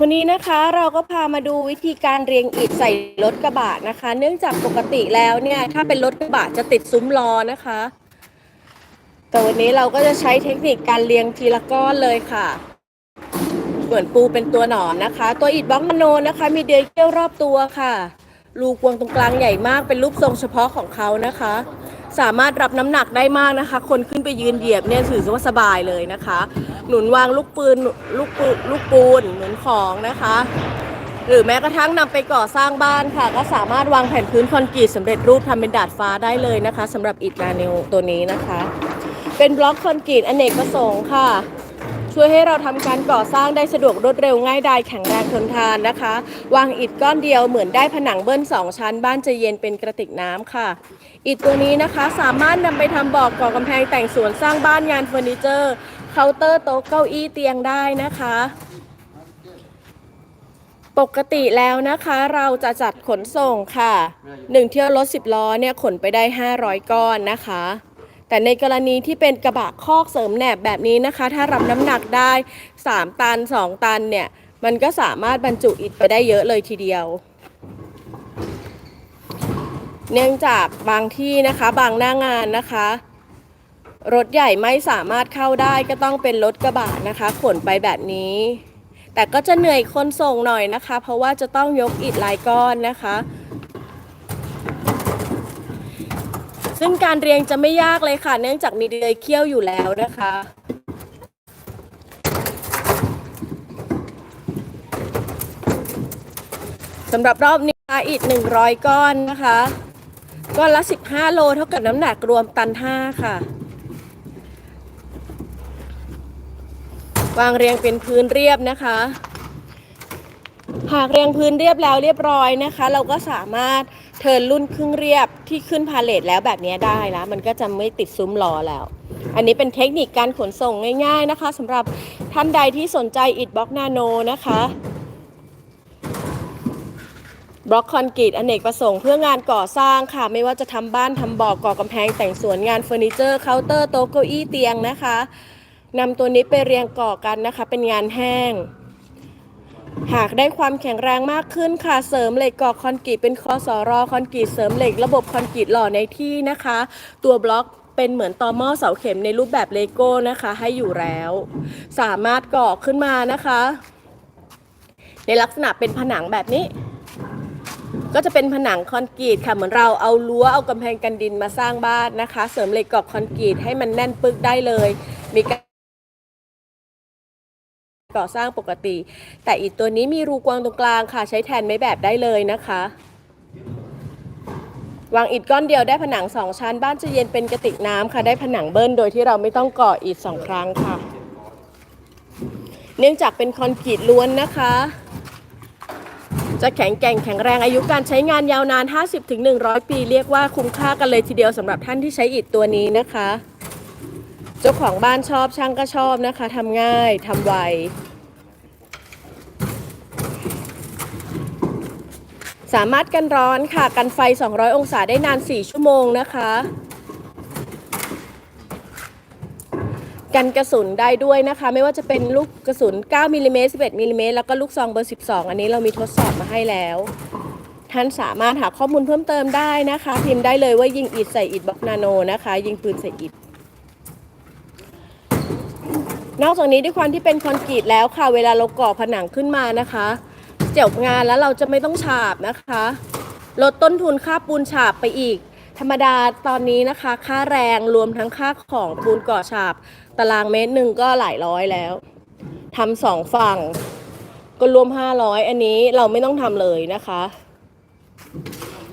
วันนี้นะคะเราก็พามาดูวิธีการเรียงอิฐใส่รถกระบะนะคะ เนื่องจากปกติแล้วเนี่ยถ้าเป็นรถกระบะจะติดซุ้มล้อนะคะ แต่วันนี้เราก็จะใช้เทคนิคการเรียงทีละก้อนเลยค่ะเหมือนปูเป็นตัวหนอนนะคะ ตัวอิฐบล็อกมโนนะคะ มีเดือยเกี้ยวรอบตัวค่ะรูกวงตรงกลางใหญ่มากเป็นรูปทรงเฉพาะของเขานะคะ สามารถรับน้ำหนักได้มากนะคะ คนขึ้นไปยืนเหยียบเนี่ยถือว่าสบายเลยนะคะ หนุนวางลูกปืนลูกปูลูกปูนหนุนของนะคะ หรือแม้กระทั่งนำไปก่อสร้างบ้านค่ะ ก็สามารถวางแผ่นพื้นคอนกรีตสำเร็จรูปทำเป็นดาดฟ้าได้เลยนะคะสำหรับอิฐนาเนลตัวนี้นะคะ เป็นบล็อกคอนกรีตอเนกประสงค์ค่ะ ช่วยให้เราทำการก่อสร้างได้สะดวกรวดเร็วง่ายดายแข็งแรงทนทานนะคะ วางอิฐก้อนเดียวเหมือนได้ผนังเบิ้ลสองชั้น บ้านจะเย็นเป็นกระติกน้ำค่ะอิฐตัวนี้นะคะสามารถนำไปทำบอกก่อกำแพงแต่งสวนสร้างบ้านงานเฟอร์นิเจอร์เคาน์เตอร์โต๊ะเก้าอี้เตียงได้นะคะปกติแล้วนะคะเราจะจัดขนส่งค่ะหนึ่งเที่ยวรถ 10 ล้อเนี่ยขนไปได้ 500 ก้อนนะคะ แต่ในกรณีที่เป็นกระบะคอกเสริมแหนบแบบนี้นะคะ ถ้ารับน้ำหนักได้ 3 ตัน 2 ตันเนี่ย มันก็สามารถบรรจุอิฐไปได้เยอะเลยทีเดียว เนื่องจากบางที่นะคะบางหน้างานนะคะ รถใหญ่ไม่สามารถเข้าได้ก็ต้องเป็นรถกระบะนะคะขนไปแบบนี้ แต่ก็จะเหนื่อยคนส่งหน่อยนะคะ เพราะว่าจะต้องยกอิฐหลายก้อนนะคะ ซึ่งการเรียงจะไม่ยากเลยค่ะ เนื่องจากมีเดือยเคี้ยวอยู่แล้วนะคะ สำหรับรอบนี้นะคะอิฐ100 ก้อนนะคะ ก้อนละ 15 โลเท่ากับน้ำหนักรวมตัน 5 ค่ะ วางเรียงเป็นพื้นเรียบนะคะหากเรียงพื้นเรียบแล้วเรียบร้อยนะคะ เราก็สามารถเทิร์นรุ่นครึ่งเรียบ ที่ขึ้นพาเลทแล้วแบบนี้ได้แล้ว มันก็จะไม่ติดซุ้มล้อแล้ว อันนี้เป็นเทคนิคการขนส่งง่าย ๆนะคะสำหรับท่านใดที่สนใจอิฐบล็อกนาโนนะคะบล็อกคอนกรีตอเนกประสงค์เพื่องานก่อสร้างค่ะ ไม่ว่าจะทำบ้านทำบ่อก่อกำแพงแต่งสวนงานเฟอร์นิเจอร์เคาน์เตอร์โต๊ะเก้าอี้เตียงนะคะนำตัวนี้ไปเรียงก่อกันนะคะ เป็นงานแห้ง หากได้ความแข็งแรงมากขึ้นค่ะเสริมเหล็กก่อคอนกรีตเป็นคอสอรอคอนกรีตเสริมเหล็กระบบคอนกรีตหล่อในที่นะคะ ตัวบล็อกเป็นเหมือนตอหม้อเสาเข็มในรูปแบบเลโก้นะคะ ให้อยู่แล้ว สามารถก่อขึ้นมานะคะ ในลักษณะเป็นผนังแบบนี้ ก็จะเป็นผนังคอนกรีตค่ะเหมือนเราเอารั้วเอากำแพงกันดินมาสร้างบ้านนะคะ เสริมเหล็กกรอบคอนกรีตให้มันแน่นปึกได้เลย มีการ ก่อสร้างปกติ แต่อีกตัวนี้มีรูกวางตรงกลางค่ะ ใช้แทนไม้แบบได้เลยนะคะวางอิฐก้อนเดียวได้ผนังสองชั้น บ้านจะเย็นเป็นกระติกน้ำค่ะ ได้ผนังเบิ้ลโดยที่เราไม่ต้องก่ออิฐสองครั้งค่ะ เนื่องจากเป็นคอนกรีตล้วนนะคะ จะแข็งแกร่งแข็งแรงอายุการใช้งานยาวนาน 50-100 ปี เรียกว่าคุ้มค่ากันเลยทีเดียวสำหรับท่านที่ใช้อิฐตัวนี้นะคะ จ้าของบ้านชอบช่างก็ชอบนะคะทำง่ายทำไว สามารถกันร้อนค่ะ กันไฟ 200 องศาได้นาน 4 ชั่วโมงนะคะ กันกระสุนได้ด้วยนะคะ ไม่ว่าจะเป็นลูกกระสุน 9มิลลิเมตร11มิลลิเมตรแล้วก็ลูกซองเบอร์ 12 อันนี้เรามีทดสอบมาให้แล้ว ท่านสามารถหาข้อมูลเพิ่มเติมได้นะคะ พิมพ์ได้เลยว่ายิงอิดใส่อิดบล็อกนาโนนะคะ ยิงปืนใส่อิด นอกจากนี้ด้วยความที่เป็นคอนกรีตแล้วค่ะ เวลาเราก่อผนังขึ้นมานะคะ เจบงานแล้วเราจะไม่ต้องฉาบนะคะ ลดต้นทุนค่าปูนฉาบไปอีก ธรรมดาตอนนี้นะคะ ค่าแรงรวมทั้งค่าของปูนก่อฉาบ ตารางเมตรหนึ่งก็หลายร้อยแล้วทำสองฝั่ง ก็รวม500อันนี้เราไม่ต้องทำเลยนะคะ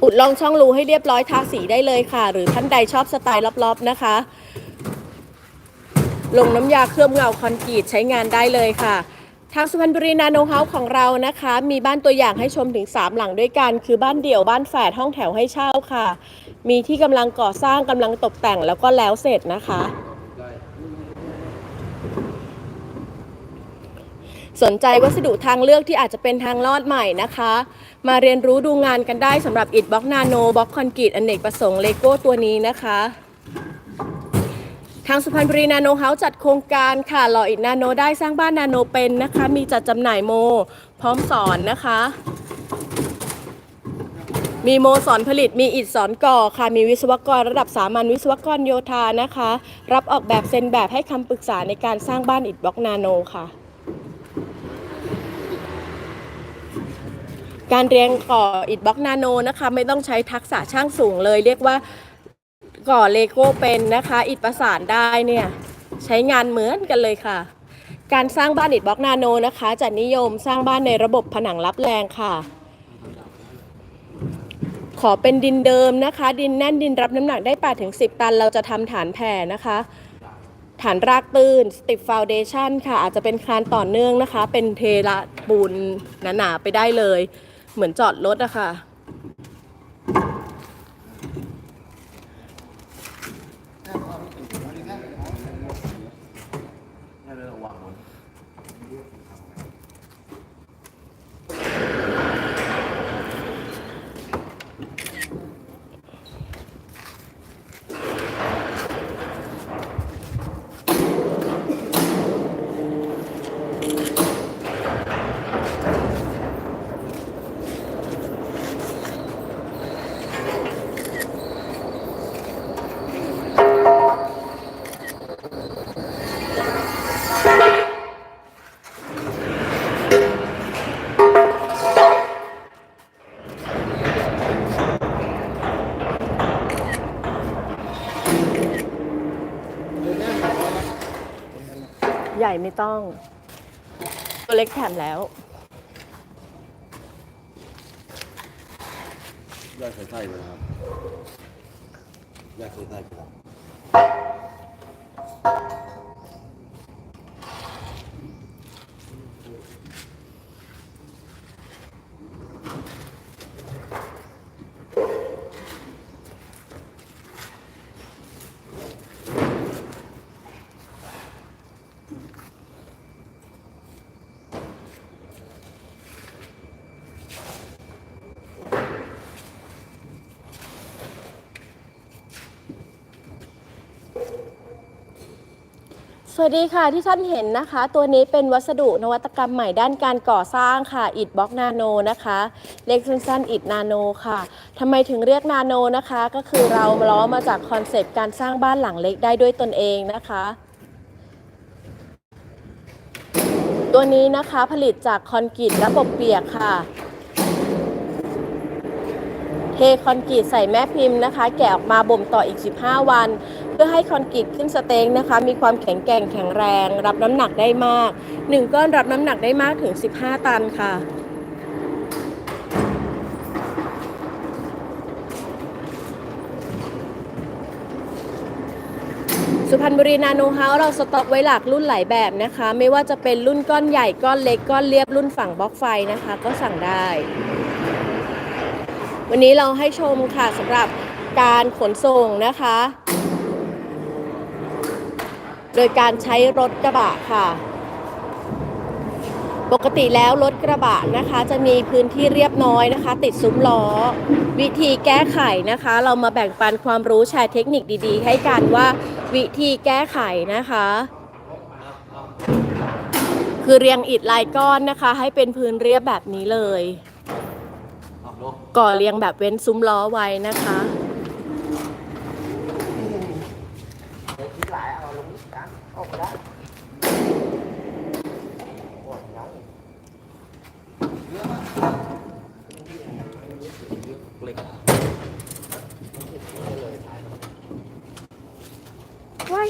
อุดลองช่องรูให้เรียบร้อยทาสีได้เลยค่ะ หรือท่านใดชอบสไตล์รอบๆนะคะ ลงน้ำยาเคลือบเงาคอนกรีตใช้งานได้เลยค่ะ ทางสุพรรณบุรีนาโนเฮาส์ของเรานะคะ มีบ้านตัวอย่างให้ชมถึง 3 หลังด้วยกัน คือบ้านเดี่ยวบ้านแฝดห้องแถวให้เช่าค่ะ มีที่กำลังก่อสร้างกำลังตกแต่งแล้วก็แล้วเสร็จนะคะสนใจวัสดุทางเลือกที่อาจจะเป็นทางลอดใหม่นะคะ มาเรียนรู้ดูงานกันได้สำหรับอิฐบล็อกนาโนบล็อกคอนกรีตอเนกประสงค์เลโก้ตัวนี้นะคะ ทางสุพรรณบุรีนาโนเฮาส์จัดโครงการค่ะหล่ออิฐนาโนได้สร้างบ้านนาโนเป็นนะคะ มีจัดจำหน่ายโม พร้อมสอนนะคะ มีโมสอนผลิตมีอิฐสอนก่อค่ะ มีวิศวกรระดับสามัญวิศวกรโยธานะคะ รับออกแบบเซ็นแบบให้คำปรึกษาในการสร้างบ้านอิฐบล็อกนาโนค่ะ การเรียงก่ออิฐบล็อกนาโนนะคะ ไม่ต้องใช้ทักษะช่างสูงเลย เรียกว่า ก่อเลโก้เป็นนะคะ อิฐประสานได้เนี่ยใช้งานเหมือนกันเลยค่ะ การสร้างบ้านอิฐบล็อกนาโนนะคะจะนิยมสร้างบ้านในระบบผนังรับแรงค่ะ ขอเป็นดินเดิมนะคะ ดินแน่นดินรับน้ำหนักได้8ถึง10 ตัน เราจะทำฐานแผ่นะคะ ฐานรากตื้นสติ f ฟ u เดชั o นค่ะ อาจจะเป็นคานต่อเนื่องนะคะ เป็นเทละปูนหนาๆไปได้เลย เหมือนจอดรถอะค่ะ ไม่ต้อง ตัวเล็กแถมแล้ว ยอดใส่ไส้เลยนะครับยอดใส่ไส้ไปครับ สวัสดีค่ะที่ท่านเห็นนะคะ ตัวนี้เป็นวัสดุนวัตกรรมใหม่ด้านการก่อสร้างค่ะอิฐบล็อกนาโนนะคะเรียกสั้นๆอิฐนาโนค่ะทำไมถึงเรียกนาโนนะคะ ก็คือเราล้อมาจากคอนเซปต์การสร้างบ้านหลังเล็กได้ด้วยตนเองนะคะ ตัวนี้นะคะผลิตจากคอนกรีตระบบเปียกค่ะ เทคอนกรีตใส่แม่พิมพ์นะคะ แกะออกมาบ่มต่ออีก 15 วัน เพื่อให้คอนกรีตขึ้นสเต็งนะคะ มีความแข็งแกร่งแข็งแรง รับน้ำหนักได้มาก 1 ก้อนรับน้ำหนักได้มากถึง 15 ตันค่ะสุพรรณบุรีนาโนเฮาส์เราสต็อกไว้หลากรุ่นหลายแบบนะคะ ไม่ว่าจะเป็นรุ่นก้อนใหญ่ก้อนเล็กก้อนเรียบรุ่นฝั่งบล็อกไฟนะคะ ก็สั่งได้ วันนี้เราให้ชมค่ะสำหรับการขนส่งนะคะ โดยการใช้รถกระบะค่ะ ปกติแล้วรถกระบะนะคะ จะมีพื้นที่เรียบน้อยนะคะ ติดซุ้มล้อ วิธีแก้ไขนะคะ เรามาแบ่งปันความรู้แชร์เทคนิคดีๆ ให้กันว่าวิธีแก้ไขนะคะคือเรียงอิฐลายก้อนนะคะ ให้เป็นพื้นเรียบแบบนี้เลย ก่อเรียงแบบเว้นซุ้มล้อไว้นะคะ เล็ก ว้าย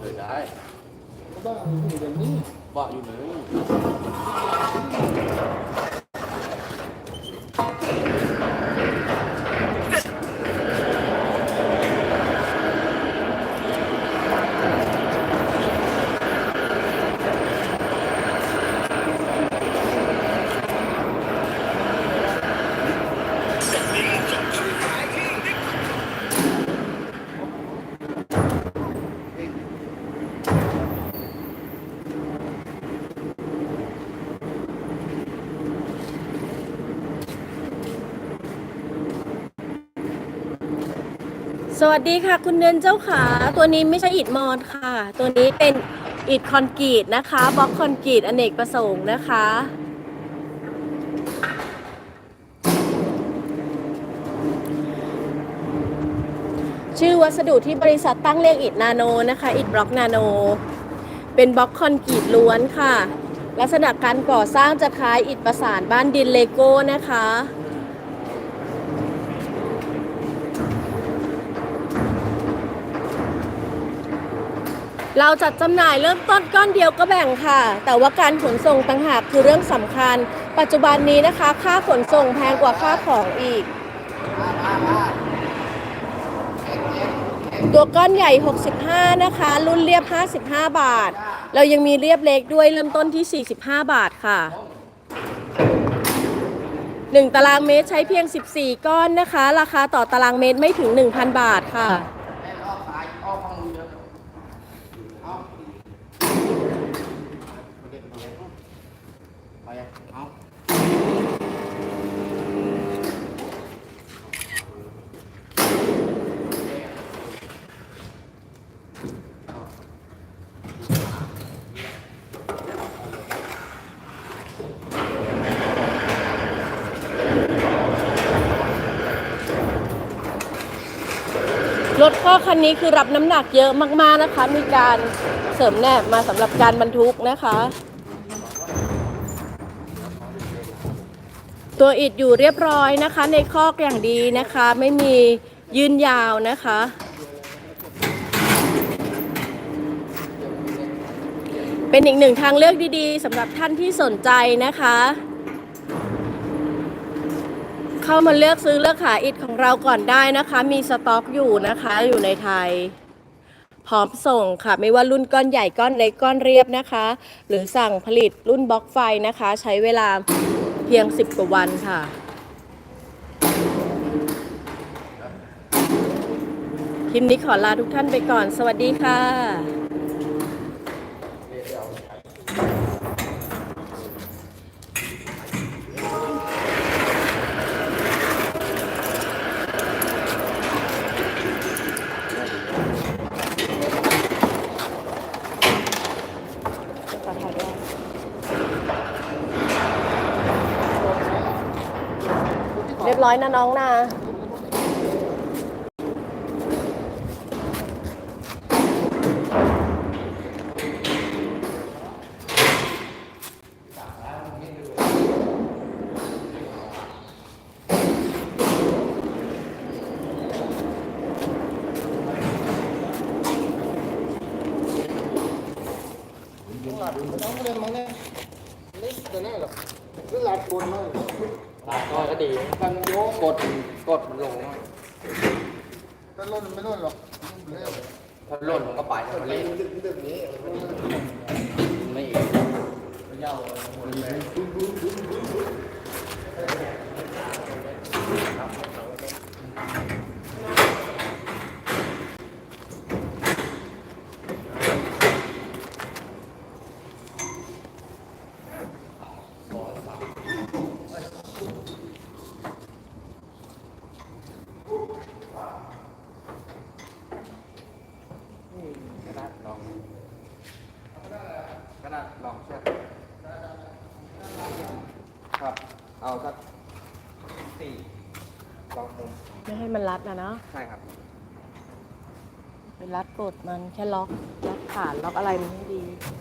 เลยได้ บ้าอ สวัสดีค่ะ คุณเดือนเจ้าขา ตัวนี้ไม่ใช่อิฐมอนค่ะ ตัวนี้เป็นอิฐคอนกรีตนะคะบล็อกคอนกรีตอเนกประสงค์นะคะ ชื่อวัสดุที่บริษัทตั้งเรียกอิฐนาโนนะคะอิฐบล็อกนาโน เป็นบล็อกคอนกรีตล้วนค่ะ ลักษณะการก่อสร้างจะคล้ายอิฐประสานบ้านดินเลโก้นะคะ เราจัดจำหน่ายเริ่มต้นก้อนเดียวก็แบ่งค่ะ แต่ว่าการขนส่งต่างหากคือเรื่องสำคัญ ปัจจุบันนี้นะคะ ค่าขนส่งแพงกว่าค่าของอีก ตัวก้อนใหญ่ 65 นะคะ รุ่นเรียบ 55 บาท เรายังมีเรียบเล็กด้วยเริ่มต้นที่ 45 บาทค่ะ1ตารางเมตรใช้เพียง 14 ก้อนนะคะ ราคาต่อตารางเมตรไม่ถึง 1,000 บาทค่ะ ไปเอา รถข้อคั นนี้คือรับน้ำหนักเยอะมากๆนะคะ มีการเสริมแนบมาสำหรับการบรรทุกนะคะ ตัวอิดอยู่เรียบร้อยนะคะ ในคอกอย่างดีนะคะ ไม่มียืนยาวนะคะ เป็นอีกหนึ่งทางเลือกดีๆสำหรับท่านที่สนใจนะคะ เข้ามาเลือกซื้อเลือกขายอิฐของเราก่อนได้นะคะ มีสต็อกอยู่นะคะ อยู่ในไทย พร้อมส่งค่ะ ไม่ว่ารุ่นก้อนใหญ่ก้อนเล็กก้อนเรียบนะคะ หรือสั่งผลิตรุ่นบล็อกไฟนะคะ ใช้เวลาเพียง 10 กว่าวันค่ะคลิปนี้ขอลาทุกท่านไปก่อน สวัสดีค่ะ รียบร้อยนะน้องนะน้องเล่นมาเนี่ยนี่จะแน่หรอหรือหลาดคนมากตาก็ก็ดีมันโย กดกดมันลงหน่ล่นไม่ล่นหรอกเร็ว ถ้าหล่นมันก็ไปถ้ามันเละ ดึกดึกนี้ ไม่เอง ขนาดลองขนาดลองเชือกครับ เอาสักสี่ลองมุมไม่ให้มันรัดนะเนาะใช่ครับเป็นรัดกดมันแค่ล็อกล็อกฐานล็อกอะไรมันให้ดีค